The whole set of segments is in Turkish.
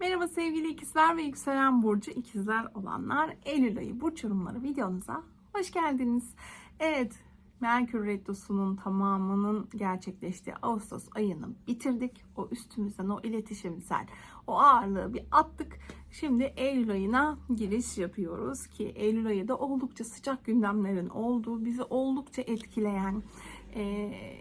Merhaba sevgili ikizler ve yükselen burcu ikizler olanlar. Eylül ayı burç yorumları videomuza hoş geldiniz. Evet, Merkür Retrosu'nun tamamının gerçekleştiği Ağustos ayını bitirdik. O üstümüzden o iletişimsel, o ağırlığı bir attık. Şimdi Eylül ayına giriş yapıyoruz ki Eylül ayı da oldukça sıcak gündemlerin olduğu, bizi oldukça etkileyen,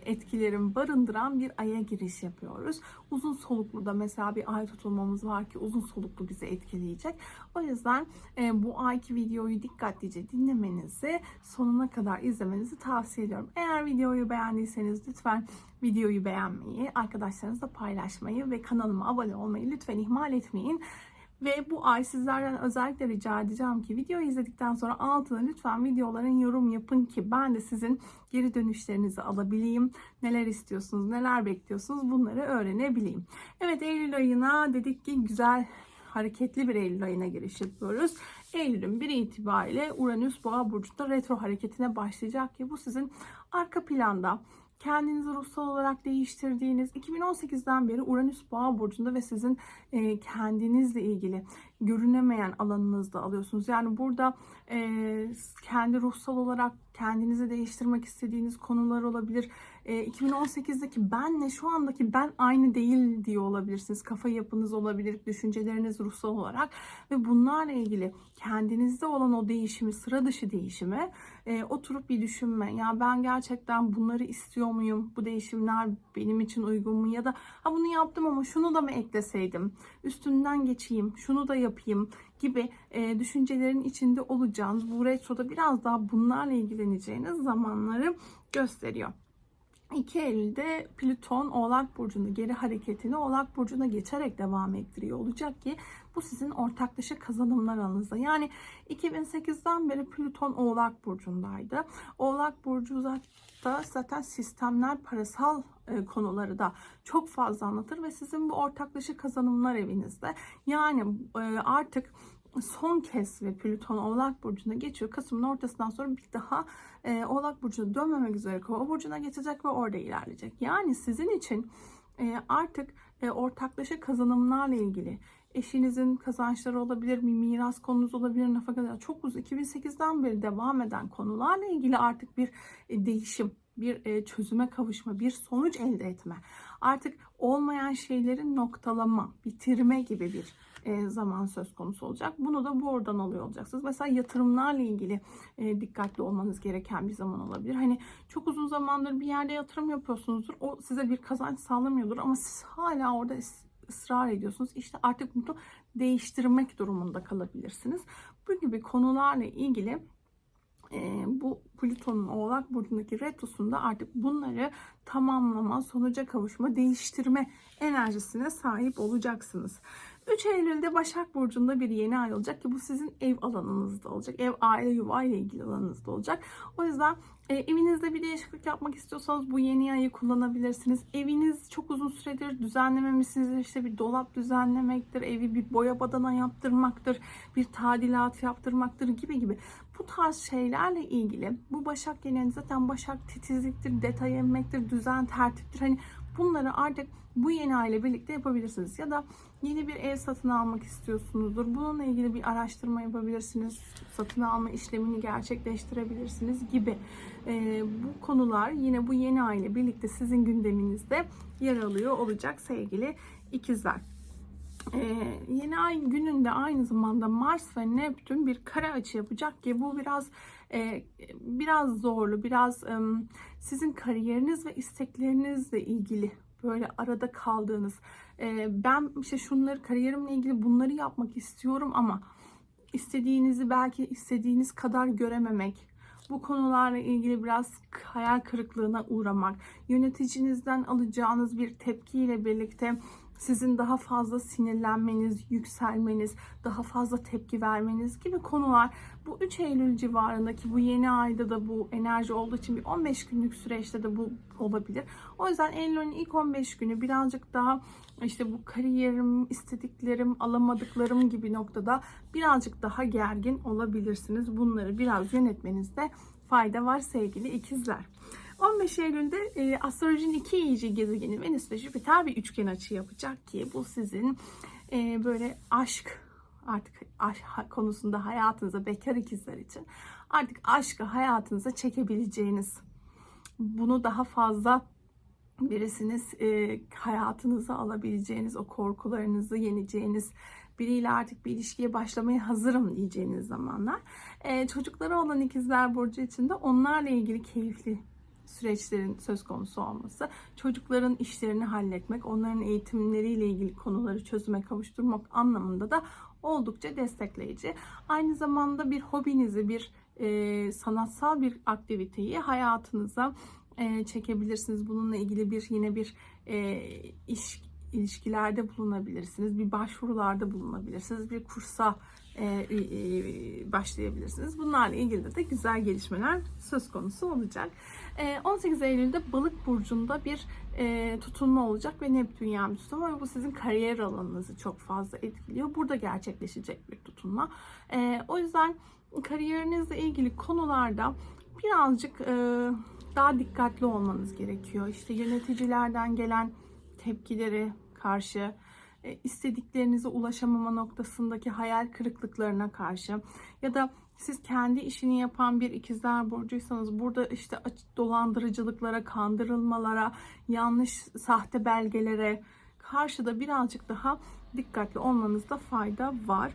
etkilerin barındıran bir aya giriş yapıyoruz. Uzun soluklu da mesela bir ay tutulmamız var ki uzun soluklu bizi etkileyecek. O yüzden e, bu ayki videoyu dikkatlice dinlemenizi, sonuna kadar izlemenizi tavsiye ediyorum. Eğer videoyu beğendiyseniz lütfen videoyu beğenmeyi, arkadaşlarınızla paylaşmayı ve kanalıma abone olmayı lütfen ihmal etmeyin. Ve bu ay sizlerden özellikle rica edeceğim ki videoyu izledikten sonra altına lütfen videoların yorum yapın ki ben de sizin geri dönüşlerinizi alabileyim. Neler istiyorsunuz, neler bekliyorsunuz bunları öğrenebileyim. Evet Eylül ayına dedik ki güzel hareketli bir Eylül ayına giriş yapıyoruz. Eylül'ün 1 itibariyle Uranüs Boğa burcunda retro hareketine başlayacak ki bu sizin arka planda kendinizi ruhsal olarak değiştirdiğiniz 2018'den beri Uranüs Boğa burcunda ve sizin e, kendinizle ilgili görünemeyen alanınızda alıyorsunuz. Yani burada e, kendi ruhsal olarak kendinizi değiştirmek istediğiniz konular olabilir. E, 2018'deki benle şu andaki ben aynı değil diye olabilirsiniz. Kafa yapınız olabilir, düşünceleriniz ruhsal olarak ve bunlarla ilgili kendinizde olan o değişimi, sıra dışı değişimi e, oturup bir düşünme. Ya ben gerçekten bunları istiyor muyum? Bu değişimler benim için uygun mu? Ya da ha bunu yaptım ama şunu da mı ekleseydim? Üstünden geçeyim, şunu da yapayım gibi e, düşüncelerin içinde olacağınız bu retroda biraz daha bunlarla ilgileneceğiniz zamanları gösteriyor. 2 Eylül'de Plüton Oğlak Burcu'nun geri hareketini Oğlak Burcu'na geçerek devam ettiriyor olacak ki bu sizin ortaklaşa kazanımlar alanınızda. Yani 2008'den beri Plüton Oğlak Burcu'ndaydı. Oğlak Burcu zaten, zaten sistemler, parasal e, konuları da çok fazla anlatır ve sizin bu ortaklaşa kazanımlar evinizde. Yani e, artık son kez ve Plüton Oğlak Burcu'na geçiyor. Kasım'ın ortasından sonra bir daha e, Oğlak Burcu'na dönmemek üzere Kova Burcu'na geçecek ve orada ilerleyecek. Yani sizin için e, artık e, ortaklaşa kazanımlarla ilgili eşinizin kazançları olabilir, bir miras konunuz olabilir, nafaka çok uzun 2008'den beri devam eden konularla ilgili artık bir e, değişim, bir e, çözüme kavuşma, bir sonuç elde etme. Artık olmayan şeylerin noktalama, bitirme gibi bir e, zaman söz konusu olacak. Bunu da buradan alıyor olacaksınız. Mesela yatırımlarla ilgili dikkatli olmanız gereken bir zaman olabilir. Hani çok uzun zamandır bir yerde yatırım yapıyorsunuzdur. O size bir kazanç sağlamıyordur ama siz hala orada ısrar ediyorsunuz. İşte artık bunu değiştirmek durumunda kalabilirsiniz. Bu gibi konularla ilgili e, bu Plüton'un Oğlak Burcu'ndaki retrosunda artık bunları tamamlama, sonuca kavuşma, değiştirme enerjisine sahip olacaksınız. 3 Eylül'de Başak Burcu'nda bir yeni ay olacak ki bu sizin ev alanınızda olacak. Ev, aile, yuva ile ilgili alanınızda olacak. O yüzden e, evinizde bir değişiklik yapmak istiyorsanız bu yeni ayı kullanabilirsiniz. Eviniz çok uzun süredir düzenlememişsinizdir. İşte bir dolap düzenlemektir, evi bir boya badana yaptırmaktır, bir tadilat yaptırmaktır gibi gibi. Bu tarz şeylerle ilgili bu Başak genelinde zaten Başak titizliktir, detay emmektir, düzen, tertiptir. Hani bunları artık bu yeni aile birlikte yapabilirsiniz. Ya da yeni bir ev satın almak istiyorsunuzdur. Bununla ilgili bir araştırma yapabilirsiniz. Satın alma işlemini gerçekleştirebilirsiniz gibi. Ee, bu konular yine bu yeni aile birlikte sizin gündeminizde yer alıyor olacak sevgili ikizler. Ee, yeni ay gününde aynı zamanda Mars ve Neptün bir kare açı yapacak ki bu biraz e, biraz zorlu, biraz e, sizin kariyeriniz ve isteklerinizle ilgili böyle arada kaldığınız. E, ben işte şunları kariyerimle ilgili bunları yapmak istiyorum ama istediğinizi belki istediğiniz kadar görememek bu konularla ilgili biraz hayal kırıklığına uğramak, yöneticinizden alacağınız bir tepkiyle birlikte sizin daha fazla sinirlenmeniz, yükselmeniz, daha fazla tepki vermeniz gibi konular bu 3 Eylül civarındaki bu yeni ayda da bu enerji olduğu için bir 15 günlük süreçte de bu olabilir. O yüzden Eylül'ün ilk 15 günü birazcık daha işte bu kariyerim, istediklerim, alamadıklarım gibi noktada birazcık daha gergin olabilirsiniz. Bunları biraz yönetmenizde fayda var sevgili ikizler. 15 Eylül'de e, astrolojinin iki iyice gezegeni Venüs ve Jüpiter bir üçgen açı yapacak ki bu sizin e, böyle aşk artık aşk konusunda hayatınıza bekar ikizler için artık aşkı hayatınıza çekebileceğiniz bunu daha fazla birisiniz e, hayatınıza alabileceğiniz o korkularınızı yeneceğiniz biriyle artık bir ilişkiye başlamaya hazırım diyeceğiniz zamanlar. E, çocukları olan ikizler burcu için de onlarla ilgili keyifli süreçlerin söz konusu olması, çocukların işlerini halletmek, onların eğitimleriyle ilgili konuları çözüme kavuşturmak anlamında da oldukça destekleyici. Aynı zamanda bir hobinizi, bir e, sanatsal bir aktiviteyi hayatınıza e, çekebilirsiniz. Bununla ilgili bir yine bir e, iş ilişkilerde bulunabilirsiniz. Bir başvurularda bulunabilirsiniz. Bir kursa başlayabilirsiniz. Bunlarla ilgili de güzel gelişmeler söz konusu olacak. E, 18 Eylül'de Balık burcunda bir e, tutulma olacak ve Neptün bir tutulma ve bu sizin kariyer alanınızı çok fazla etkiliyor. Burada gerçekleşecek bir tutulma. E, o yüzden kariyerinizle ilgili konularda birazcık e, daha dikkatli olmanız gerekiyor. İşte yöneticilerden gelen tepkileri karşı, e, istediklerinize ulaşamama noktasındaki hayal kırıklıklarına karşı ya da siz kendi işini yapan bir ikizler burcuysanız burada işte dolandırıcılıklara, kandırılmalara, yanlış sahte belgelere karşı da birazcık daha dikkatli olmanızda fayda var.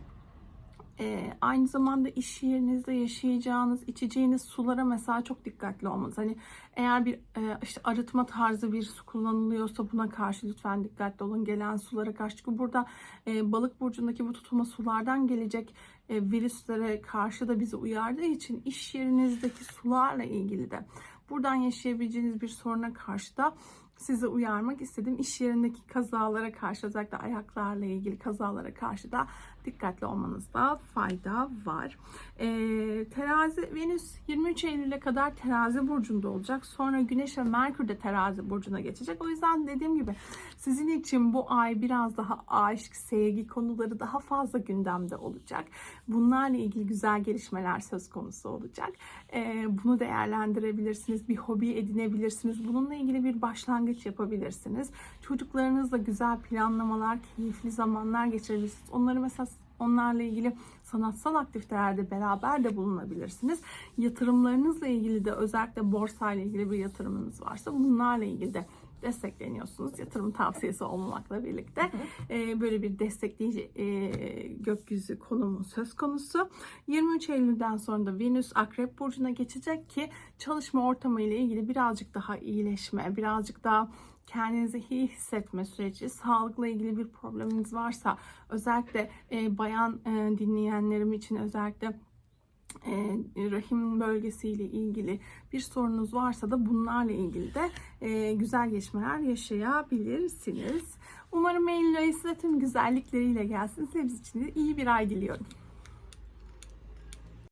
E, aynı zamanda iş yerinizde yaşayacağınız, içeceğiniz sulara mesela çok dikkatli olmanız. Hani eğer bir e, işte arıtma tarzı bir su kullanılıyorsa buna karşı lütfen dikkatli olun. Gelen sulara karşı. Çünkü burada e, balık burcundaki bu tutulma sulardan gelecek e, virüslere karşı da bizi uyardığı için iş yerinizdeki sularla ilgili de buradan yaşayabileceğiniz bir soruna karşı da sizi uyarmak istedim. İş yerindeki kazalara karşı özellikle ayaklarla ilgili kazalara karşı da dikkatli olmanızda fayda var. Ee, terazi Venüs 23 Eylül'e kadar terazi burcunda olacak. Sonra Güneş ve Merkür de terazi burcuna geçecek. O yüzden dediğim gibi sizin için bu ay biraz daha aşk, sevgi konuları daha fazla gündemde olacak. Bunlarla ilgili güzel gelişmeler söz konusu olacak. Ee, bunu değerlendirebilirsiniz. Bir hobi edinebilirsiniz. Bununla ilgili bir başlangıç yapabilirsiniz. Çocuklarınızla güzel planlamalar, keyifli zamanlar geçirebilirsiniz. Onları mesela Onlarla ilgili sanatsal aktivitelerde beraber de bulunabilirsiniz. Yatırımlarınızla ilgili de özellikle borsa ile ilgili bir yatırımınız varsa bunlarla ilgili de destekleniyorsunuz. Yatırım tavsiyesi olmamakla birlikte e, böyle bir destekleyici e, gökyüzü konumu söz konusu. 23 Eylül'den sonra da Venüs Akrep Burcu'na geçecek ki çalışma ortamı ile ilgili birazcık daha iyileşme, birazcık daha kendinizi iyi hissetme süreci, sağlıkla ilgili bir probleminiz varsa özellikle e, bayan e, dinleyenlerim için özellikle e, rahim bölgesiyle ilgili bir sorunuz varsa da bunlarla ilgili de e, güzel gelişmeler yaşayabilirsiniz. Umarım ayı size tüm güzellikleriyle gelsin. Size için de iyi bir ay diliyorum.